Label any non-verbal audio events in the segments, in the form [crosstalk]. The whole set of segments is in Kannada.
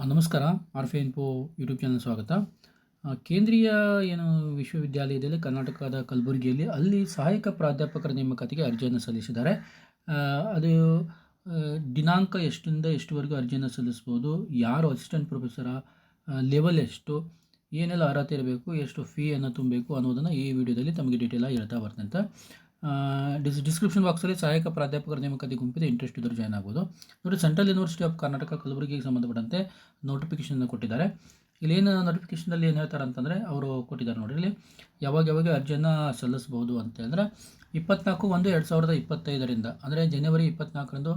ನಮಸ್ಕಾರ. ಆರ್ಫೆ ಇನ್ಫೋ ಯೂಟ್ಯೂಬ್ ಚಾನಲ್ ಸ್ವಾಗತ. ಕೇಂದ್ರೀಯ ಏನು ವಿಶ್ವವಿದ್ಯಾಲಯದಲ್ಲಿ ಕರ್ನಾಟಕದ ಕಲಬುರಗಿಯಲ್ಲಿ ಅಲ್ಲಿ ಸಹಾಯಕ ಪ್ರಾಧ್ಯಾಪಕರ ನೇಮಕಾತಿಗೆ ಅರ್ಜಿಯನ್ನು ಸಲ್ಲಿಸಿದ್ದಾರೆ. ಅದು ದಿನಾಂಕ ಎಷ್ಟಿಂದ ಎಷ್ಟುವರೆಗೂ ಅರ್ಜಿಯನ್ನು ಸಲ್ಲಿಸ್ಬೋದು, ಯಾರು ಅಸಿಸ್ಟೆಂಟ್ ಪ್ರೊಫೆಸರ ಲೆವೆಲ್ ಎಷ್ಟು, ಏನೆಲ್ಲ ಅರ್ಹತೆ ಇರಬೇಕು, ಎಷ್ಟು ಫೀಯನ್ನು ತುಂಬಬೇಕು ಅನ್ನೋದನ್ನು ಈ ವಿಡಿಯೋದಲ್ಲಿ ತಮಗೆ ಡೀಟೇಲಾಗಿ ಹೇಳ್ತಾ ಬರ್ತಂತೆ ಡಿಸ್ ಡಿಸ್ಕ್ರಿಪ್ಷನ್ ಬಾಕ್ಸಲ್ಲಿ ಸಹಾಯಕ ಪ್ರಾಧ್ಯಾಪಕರ ನೇಮಕಾತಿ ಗುಂಪಿದೆ ಇಂಟ್ರೆಸ್ಟ್ ಇದ್ದರೂ ಜಾಯ್ನ್ ಆಗ್ಬೋದು. ನೋಡಿ ಸೆಂಟ್ರಲ್ ಯೂನಿವರ್ಸಿಟಿ ಆಫ್ ಕರ್ನಾಟಕ ಕಲಬುರಗಿಗೆ ಸಂಬಂಧಪಟ್ಟಂತೆ ನೋಟಿಫಿಕೇಶನ್ ಕೊಟ್ಟಿದ್ದಾರೆ. ಇಲ್ಲಿ ಏನು ನೋಟಿಫಿಕೇಶನಲ್ಲಿ ಏನು ಹೇಳ್ತಾರೆ ಅಂತಂದರೆ ಅವರು ಕೊಟ್ಟಿದ್ದಾರೆ ನೋಡಿ ಇಲ್ಲಿ. ಯಾವಾಗ ಯಾವಾಗ ಅರ್ಜಿಯನ್ನು ಸಲ್ಲಿಸ್ಬೋದು ಅಂತ ಅಂದರೆ ಇಪ್ಪತ್ನಾಲ್ಕು ಒಂದು ಎರಡು ಸಾವಿರದ ಇಪ್ಪತ್ತೈದರಿಂದ, ಅಂದರೆ ಜನವರಿ ಇಪ್ಪತ್ನಾಲ್ಕರಂದು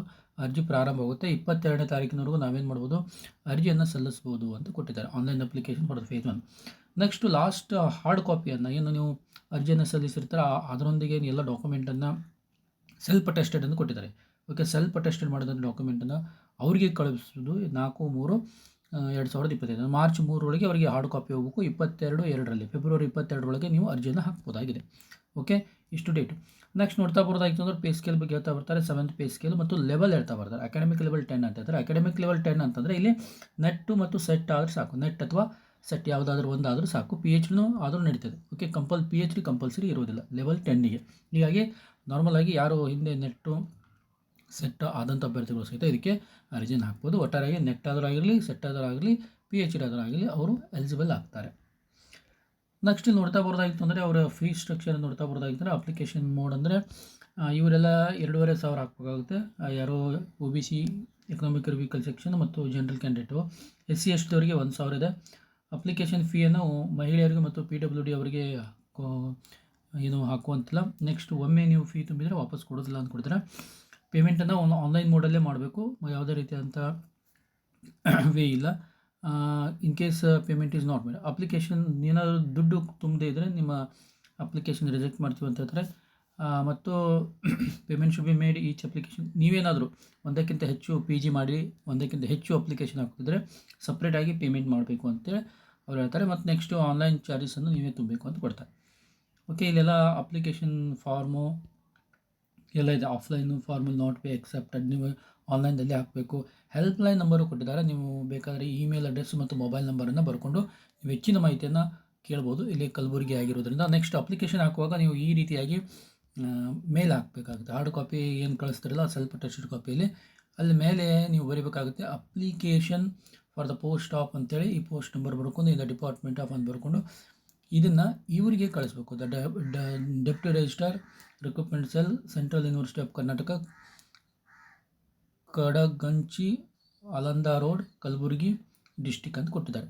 ಅರ್ಜಿ ಪ್ರಾರಂಭ ಆಗುತ್ತೆ. ಇಪ್ಪತ್ತೆರಡನೇ ತಾರೀಕಿನವರೆಗೂ ನಾವೇನು ಮಾಡ್ಬೋದು, ಅರ್ಜಿಯನ್ನು ಸಲ್ಲಿಸ್ಬೋದು ಅಂತ ಕೊಟ್ಟಿದ್ದಾರೆ. Online application for phase one next last hard ಕಾಪಿಯನ್ನು ಏನು ನೀವು ಅರ್ಜಿಯನ್ನು ಸಲ್ಲಿಸಿರ್ತಾರೆ, ಅದರೊಂದಿಗೆ ಎಲ್ಲ ಡಾಕ್ಯುಮೆಂಟನ್ನು ಸೆಲ್ಫ್ ಅಟೆಸ್ಟೆಡ್ ಅಂತ ಕೊಟ್ಟಿದ್ದಾರೆ. ಓಕೆ ಸೆಲ್ಫ್ ಅಟೆಸ್ಟೆಡ್ ಮಾಡಿದಂಥ ಡಾಕ್ಯುಮೆಂಟನ್ನು ಅವರಿಗೆ ಕಳಿಸೋದು ನಾಲ್ಕು, ಮೂರು ಎರಡು ಸಾವಿರದ ಇಪ್ಪತ್ತೈದು. ಮಾರ್ಚ್ ಮೂರರೊಳಗೆ ಅವರಿಗೆ ಹಾರ್ಡ್ ಕಾಪಿ ಹೋಗಬೇಕು. ಇಪ್ಪತ್ತೆರಡು, ಎರಡರಲ್ಲಿ. ಫೆಬ್ರವರಿ ಇಪ್ಪತ್ತೆರಡರೊಳಗೆ ನೀವು ಅರ್ಜಿಯನ್ನು ಹಾಕ್ಬೋದಾಗಿದೆ. ಓಕೆ ಇಷ್ಟು ಡೇಟು ನೆಕ್ಸ್ಟ್ ನೋಡ್ತಾ ಬರೋದಾಗಿತ್ತು ಅಂದ್ರೆ ಪೇ ಸ್ಕೇಲ್ ಬಗ್ಗೆ ಹೇಳ್ತಾ ಬರ್ತಾರೆ ಸೆವೆಂತ್ ಪೇ ಸ್ಕೇಲ್ ಮತ್ತು ಲೆವೆಲ್ ಹೇಳ್ತಾ ಬರ್ತಾರೆ. ಅಕಾಡೆಮಿಕ್ ಲೆವೆಲ್ ಟೆನ್ ಅಂತ ಹೇಳ್ತಾರೆ. ಅಕಾಡೆಮಿಕ್ ಲೆವೆಲ್ ಟೆನ್ ಅಂತಂದರೆ ಇಲ್ಲಿ ನೆಟ್ಟು ಮತ್ತು ಸೆಟ್ ಆದರೆ ಸಾಕು. ನೆಟ್ ಅಥವಾ ಸೆಟ್ ಯಾವುದಾದ್ರೂ ಒಂದಾದರೂ ಸಾಕು. ಪಿ ಎಚ್ ಡಿನೂ ಆದರೂ ನಡೀತದೆ. ಓಕೆ ಕಂಪಲ್ ಪಿ ಎಚ್ ಡಿ ಕಂಪಲ್ಸರಿ ಇರೋದಿಲ್ಲ ಲೆವೆಲ್ ಟೆನ್ನಿಗೆ ಹೀಗಾಗಿ ನಾರ್ಮಲಾಗಿ ಯಾರು ಹಿಂದೆ ನೆಟ್ಟು ಸೆಟ್ ಆದಂಥ ಅಭ್ಯರ್ಥಿಗಳು ಸಹಿತ ಇದಕ್ಕೆ ಅರ್ಜಿನ ಹಾಕ್ಬೋದು. ಒಟ್ಟಾರೆಯಾಗಿ ನೆಟ್ ಆದರೂ ಆಗಿರಲಿ ಸೆಟ್ ಆದರೂ ಆಗಲಿ ಪಿ ಎಚ್ ಡಿ ಆದರೂ ಆಗಲಿ ಅವರು ಎಲಿಜಿಬಲ್ ಆಗ್ತಾರೆ. ನೆಕ್ಸ್ಟ್ ನೋಡ್ತಾ ಬರೋದಾಗಿತ್ತು ಅಂದರೆ ಅವರ ಫೀ ಸ್ಟ್ರಕ್ಚರ್ ನೋಡ್ತಾ ಬರೋದಾಗಿತ್ತು ಅಂದರೆ ಅಪ್ಲಿಕೇಶನ್ ಮೋಡ್ ಅಂದರೆ ಇವರೆಲ್ಲ ಎರಡೂವರೆ ಸಾವಿರ ಹಾಕಬೇಕಾಗುತ್ತೆ. ಯಾರೋ O B C economic vehicle section ಮತ್ತು general candidate S C S ಟಿಯವರಿಗೆ ಒಂದು ಸಾವಿರ ಇದೆ. ಅಪ್ಲಿಕೇಶನ್ ಫೀಯನ್ನು ಮಹಿಳೆಯರಿಗೆ ಮತ್ತು ಪಿ ಡಬ್ಲ್ಯೂ ಡಿ ಅವರಿಗೆ ಏನು ಹಾಕುವಂತಿಲ್ಲ. ನೆಕ್ಸ್ಟ್ ಒಮ್ಮೆ ನೀವು ಫೀ ತುಂಬಿದರೆ ವಾಪಸ್ ಕೊಡೋದಿಲ್ಲ ಅಂತ ಕೊಡ್ತಾರೆ. ಪೇಮೆಂಟನ್ನು ಆನ್ಲೈನ್ ಮೋಡಲ್ಲೇ ಮಾಡಬೇಕು. ಯಾವುದೇ ರೀತಿಯಾದಂಥ [coughs] ವೇ ಇಲ್ಲ. In case payment is not made application ಏನಾದರೂ ದುಡ್ಡು ತುಂಬದೇ ಇದ್ದರೆ ನಿಮ್ಮ ಅಪ್ಲಿಕೇಶನ್ ರಿಜೆಕ್ಟ್ ಮಾಡ್ತೀವಿ ಅಂತ ಹೇಳ್ತಾರೆ. ಮತ್ತು payment should be made each application ನೀವೇನಾದರೂ ಒಂದಕ್ಕಿಂತ ಹೆಚ್ಚು ಪಿ ಜಿ ಮಾಡಿ, ಒಂದಕ್ಕಿಂತ ಹೆಚ್ಚು ಅಪ್ಲಿಕೇಶನ್ ಹಾಕಿದ್ರೆ ಸಪ್ರೇಟಾಗಿ ಪೇಮೆಂಟ್ ಮಾಡಬೇಕು ಅಂತೇಳಿ. ಅವ್ರು ಹೇಳ್ತಾರೆ, ಮತ್ತು ನೆಕ್ಸ್ಟು ಆನ್ಲೈನ್ ಚಾರ್ಜಸನ್ನು ನೀವೇ ತುಂಬಬೇಕು ಅಂತ ಕೊಡ್ತಾರೆ. ಓಕೆ ಇಲ್ಲೆಲ್ಲ ಅಪ್ಲಿಕೇಶನ್ ಫಾರ್ಮು ಎಲ್ಲ ಇದೆ. Offline formal not be accepted ನೀವು ಆನ್ಲೈನ್ದಲ್ಲಿ ಹಾಕಬೇಕು. ಹೆಲ್ಪ್ಲೈನ್ ನಂಬರು ಕೊಟ್ಟಿದ್ದಾರೆ. ನೀವು ಬೇಕಾದರೆ ಇಮೇಲ್ ಅಡ್ರೆಸ್ ಮತ್ತು ಮೊಬೈಲ್ ನಂಬರನ್ನು ಬರ್ಕೊಂಡು ನೀವು ಹೆಚ್ಚಿನ ಮಾಹಿತಿಯನ್ನು ಕೇಳ್ಬೋದು. ಇಲ್ಲಿ ಕಲಬುರಗಿ ಆಗಿರೋದ್ರಿಂದ ನೆಕ್ಸ್ಟ್ ಅಪ್ಲಿಕೇಶನ್ ಹಾಕುವಾಗ ನೀವು ಈ ರೀತಿಯಾಗಿ ಮೇಲ್ ಹಾಕಬೇಕಾಗುತ್ತೆ. ಹಾರ್ಡ್ ಕಾಪಿ ಏನು ಕಳಿಸ್ತಿರಲ್ಲ ಸ್ವಲ್ಪ ಟೆಸ್ಟ್ ಕಾಪಿಯಲ್ಲಿ ಅಲ್ಲಿ. ಮೇಲೆ ನೀವು ಬರೀಬೇಕಾಗುತ್ತೆ application for the post of ಅಂತೇಳಿ ಈ ಪೋಸ್ಟ್ ನಂಬರ್ ಬರ್ಕೊಂಡು ಇಂದ ಡಿಪಾರ್ಟ್ಮೆಂಟ್ ಆಫ್ ಅಂತ ಬರ್ಕೊಂಡು ಇದನ್ನು ಇವರಿಗೆ ಕಳಿಸ್ಬೇಕು. The deputy registrar recruitment cell central university of Karnataka Kadaganchi Aland road Kalaburagi district ಅಂತ ಕೊಟ್ಟಿದ್ದಾರೆ.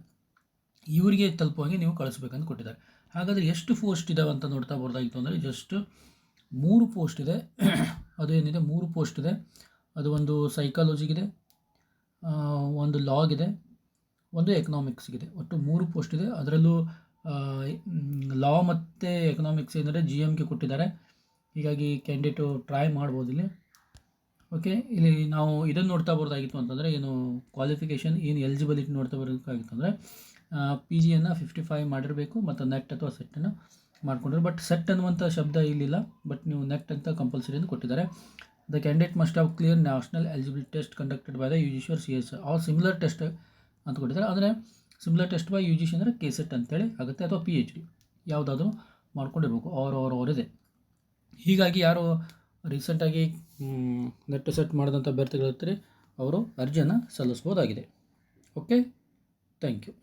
ಇವರಿಗೆ ತಲುಪುವಂಗೆ ನೀವು ಕಳಿಸ್ಬೇಕಂತ ಕೊಟ್ಟಿದ್ದಾರೆ. ಹಾಗಾದರೆ ಎಷ್ಟು ಪೋಸ್ಟ್ ಇದಾವೆ ಅಂತ ನೋಡ್ತಾ ಬರ್ದಾಗಿತ್ತು ಅಂದರೆ ಜಸ್ಟ್ ಮೂರು ಪೋಸ್ಟ್ ಇದೆ. ಅದು ಏನಿದೆ? ಮೂರು ಪೋಸ್ಟ್ ಇದೆ. ಅದು ಒಂದು ಸೈಕಾಲಜಿಗಿದೆ ಒಂದು ಲಾಗ್ ಇದೆ, ಒಂದು ಎಕನಾಮಿಕ್ಸ್ಗಿದೆ ಒಟ್ಟು ಮೂರು ಪೋಸ್ಟ್ ಇದೆ. ಅದರಲ್ಲೂ ಲಾ ಮತ್ತು ಎಕನಾಮಿಕ್ಸ್ ಏನಂದರೆ ಜಿ ಎಮ್ಗೆ ಕೊಟ್ಟಿದ್ದಾರೆ. ಹೀಗಾಗಿ ಕ್ಯಾಂಡಿಡೇಟು ಟ್ರೈ ಮಾಡ್ಬೋದು ಇಲ್ಲಿ. ಓಕೆ ಇಲ್ಲಿ ನಾವು ಇದನ್ನು ನೋಡ್ತಾ ಬರೋದಾಗಿತ್ತು ಅಂತಂದರೆ, ಏನು ಕ್ವಾಲಿಫಿಕೇಷನ್ ಏನು ಎಲಿಜಿಬಿಲಿಟಿ ನೋಡ್ತಾ ಬರಬೇಕಾಗಿತ್ತು ಅಂದರೆ ಪಿ ಜಿಯನ್ನು ಫಿಫ್ಟಿ ಫೈವ್ ಮಾಡಿರಬೇಕು, ಮತ್ತು ನೆಟ್ ಅಥವಾ ಸೆಟ್ಟನ್ನು ಮಾಡ್ಕೊಂಡಿರೋ ಬಟ್ ಸೆಟ್ ಅನ್ನುವಂಥ ಶಬ್ದ ಇಲ್ಲಿಲ್ಲ. ಬಟ್ ನೀವು ನೆಟ್ ಅಂತ ಕಂಪಲ್ಸರಿ ಅಂತ ಕೊಟ್ಟಿದ್ದಾರೆ. The candidate must have clear national eligibility test conducted by the UGC or C S similar test ಅಂತ ಕೊಟ್ಟಿದ್ದಾರೆ ಆದರೆ similar test by U G C ಅಂದರೆ ಕೆ ಸೆಟ್ ಅಂತೇಳಿ ಆಗುತ್ತೆ ಅಥವಾ ಪಿ ಎಚ್ ಡಿ ಯಾವುದಾದ್ರೂ ಮಾಡ್ಕೊಂಡಿರ್ಬೇಕು. ಅವ್ರ ಅವ್ರ ಅವರಿದೆ ಹೀಗಾಗಿ ಯಾರು ರೀಸೆಂಟಾಗಿ ನೆಟ್ ಸೆಟ್ ಮಾಡಿದಂಥ ಅಭ್ಯರ್ಥಿಗಳಿರ್ತಾರೆ ಅವರು ಅರ್ಜಿಯನ್ನು ಸಲ್ಲಿಸ್ಬೋದಾಗಿದೆ ಓಕೆ ಥ್ಯಾಂಕ್ ಯು